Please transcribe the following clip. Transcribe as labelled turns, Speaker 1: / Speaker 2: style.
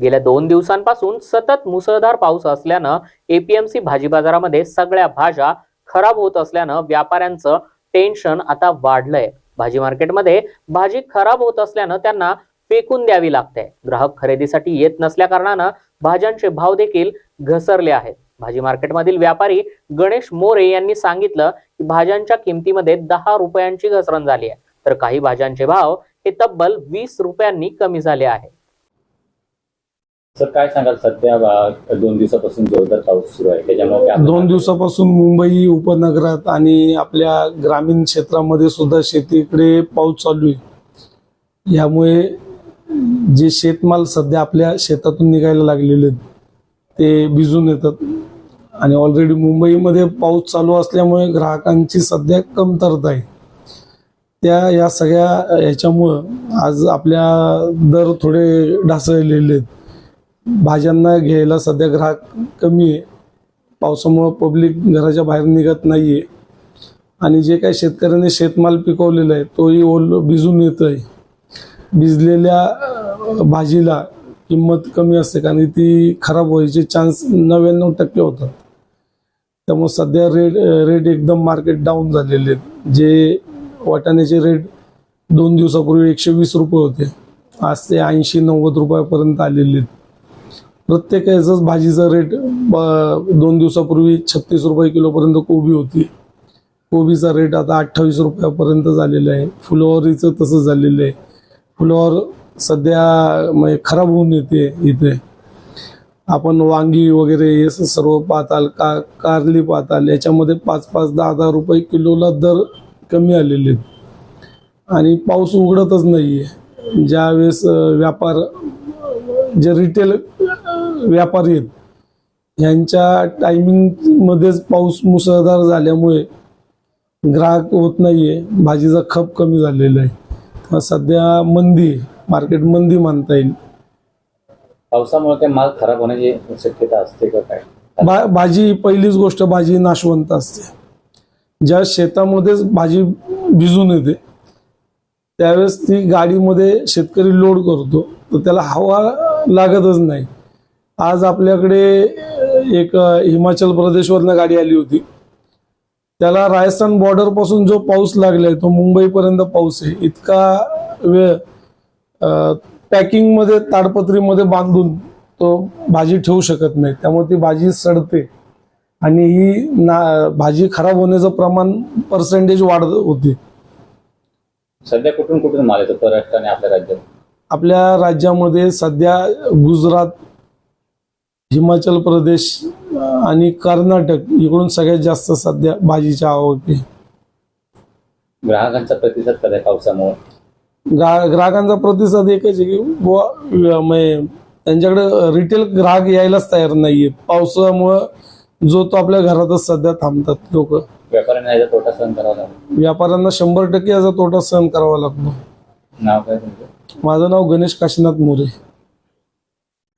Speaker 1: गेल्या दोन दिवसांपासून सतत मुसळधार पाऊस असल्यानं एपीएमसी भाजी बाजारामध्ये सगळ्या भाज्या खराब होत असल्यानं व्यापाऱ्यांचं टेन्शन आता वाढलंय. भाजी मार्केटमध्ये भाजी खराब होत असल्यानं त्यांना फेकून द्यावी लागते. ग्राहक खरेदीसाठी येत नसल्या कारणानं भाज्यांचे भाव देखील घसरले आहेत. भाजी मार्केटमधील व्यापारी गणेश मोरे यांनी सांगितलं की भाज्यांच्या किमतीमध्ये दहा रुपयांची घसरण झाली आहे. तर काही भाज्यांचे भाव हे तब्बल वीस रुपयांनी कमी झाले आहे
Speaker 2: सर काय सांगाल सध्या दोन दिवसापासून जोरदार पाऊस सुरू आहे त्याच्यामुळे
Speaker 3: दोन दिवसापासून मुंबई उपनगरात आणि आपल्या ग्रामीण क्षेत्रामध्ये सुद्धा शेतीकडे पाऊस चालू आहे. यामुळे जे शेतमाल सध्या आपल्या शेतातून निघायला लागलेले आहेत ते भिजून येतात. आणि ऑलरेडी मुंबईमध्ये पाऊस चालू असल्यामुळे ग्राहकांची सध्या कमतरता आहे. त्या या सगळ्या ह्याच्यामुळं आज आपल्या दर थोडे ढासळलेले आहेत. भाज्यांना घ्यायला सध्या ग्राहक कमी आहे. पावसामुळं पब्लिक घराच्या बाहेर निघत नाही आहे आणि जे काही शेतकऱ्यांनी शेतमाल पिकवलेला आहे तोही ओल भिजून येतो आहे भिजलेल्या भाजीला किंमत कमी असते कारण ती खराब व्हायचे चान्स नव्याण्णव टक्के होतात. त्यामुळे सध्या रेट रेट एकदम मार्केट डाऊन झालेले आहेत. जे वाटाण्याचे रेट दोन दिवसापूर्वी एकशे वीस रुपये होते. आज ते ऐंशी नव्वद रुपयापर्यंत आलेले आहेत. प्रत्येक याचंच भाजीचा रेट ब- दोन दिवसापूर्वी छत्तीस रुपये किलोपर्यंत कोबी होती. कोबीचा रेट आता अठ्ठावीस रुपयापर्यंत झालेला आहे. फुलवारीचं तसं झालेलं आहे. फुलवार सध्या म्हणजे खराब होऊन येते इथे. आपण वांगी वगैरे हे स- सर्व पाहताल का कारली पाहताल. याच्यामध्ये पाच पाच दहा दहा रुपये किलोला दर कमी आलेले आहेत. आणि पाऊस उघडतच नाही आहे ज्यावेळेस व्यापार जे रिटेल व्यापारी आहेत. यांच्या टायमिंगमध्येच पाऊस मुसळधार झाल्यामुळे ग्राहक होत नाहीये. भाजीचा खप कमी झालेला आहे. सध्या मंदी मार्केट मंदी मानता येईल.
Speaker 2: पावसामुळे काय माल खराब होण्याची शक्यता असते का काय?
Speaker 3: भा भाजी पहिलीच गोष्ट भाजी नाशवंत असते. ज्या शेतामध्येच भाजी भिजून येते त्यावेळेस ती गाडीमध्ये शेतकरी लोड करतो. तर त्याला हवा लागतच नाही. आज आपल्याकडे एक हिमाचल प्रदेशवरनं गाडी आली होती. त्याला राजस्थान बॉर्डरपासून जो पाऊस लागलाय तो मुंबईपर्यंत पाऊस आहे. इतका वेळ पॅकिंगमध्ये ताडपत्रीमध्ये बांधून तो भाजी ठेवू शकत नाही. त्यामुळे ती भाजी सडते. आणि ही ना भाजी खराब होण्याचं प्रमाण पर्सेंटेज वाढत होते.
Speaker 2: सध्या कुठून कुठून माल येतो? परराष्ट्र आणि आपल्या राज्यात?
Speaker 3: आपल्या राज्यामध्ये सध्या गुजरात हिमाचल प्रदेश आणि कर्नाटक इकडून सगळ्यात जास्त सध्या भाजीची आवक आहे.
Speaker 2: ग्राहकांचा प्रतिसाद कसा पावसामुळे?
Speaker 3: ग्रा ग्राहकांचा प्रतिसाद एकच आहे की बुवा, म्हणजे त्यांच्याकडे रिटेल ग्राहक यायलाच तयार नाहीयेत. पावसामुळं जो तो आपल्या घरातच सध्या थांबतात लोक.
Speaker 2: व्यापाऱ्यांना याचा तोटा सहन करावा लागतो.
Speaker 3: व्यापाऱ्यांना शंभर टक्के याचा तोटा सहन करावा लागतो.
Speaker 2: नाव काय तुमचं?
Speaker 3: माझं नाव गणेश काशीनाथ मोरे.